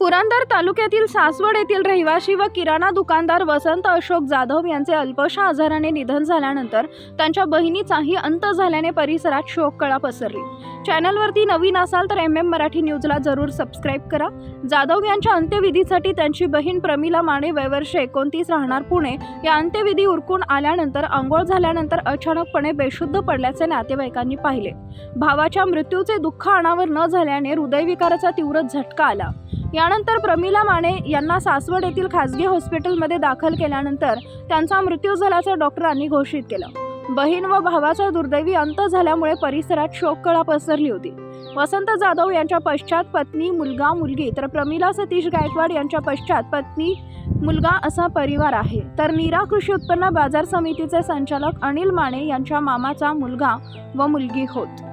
पुरंदर तालुक्यातील सासवड येथील रहिवासी व किराणा दुकानदार वसंत अशोक जाधव यांचे अल्पशा आजाराने निधन झाल्यानंतर त्यांच्या बहिणीचाही अंत झाल्याने परिसरात शोककळा पसरली. चॅनलवरती नवीन असाल तर एम एम मराठी न्यूजला जरूर सबस्क्राईब करा. जाधव यांच्या अंत्यविधीसाठी त्यांची बहीण प्रमिला माने वयवर्ष एकोणतीस राहणार पुणे. या अंत्यविधी उरकून आल्यानंतर आंघोळ झाल्यानंतर अचानकपणे बेशुद्ध पडल्याचे नातेवाईकांनी पाहिले. भावाच्या मृत्यूचे दुःख अनावर न झाल्याने हृदयविकाराचा तीव्र झटका आला. यानंतर प्रमिला माने यांना सासवड येथील खासगी हॉस्पिटलमध्ये दाखल केल्यानंतर त्यांचा मृत्यू झाल्याचं डॉक्टरांनी घोषित केलं. बहीण व भावाचा दुर्दैवी अंत झाल्यामुळे परिसरात शोककळा पसरली होती. वसंत जाधव यांच्या पश्चात पत्नी मुलगा मुलगी तर प्रमिला सतीश गायकवाड यांच्या पश्चात पत्नी मुलगा असा परिवार आहे. तर नीरा कृषी उत्पन्न बाजार समितीचे संचालक अनिल माने यांच्या मामाचा मुलगा व मुलगी होत.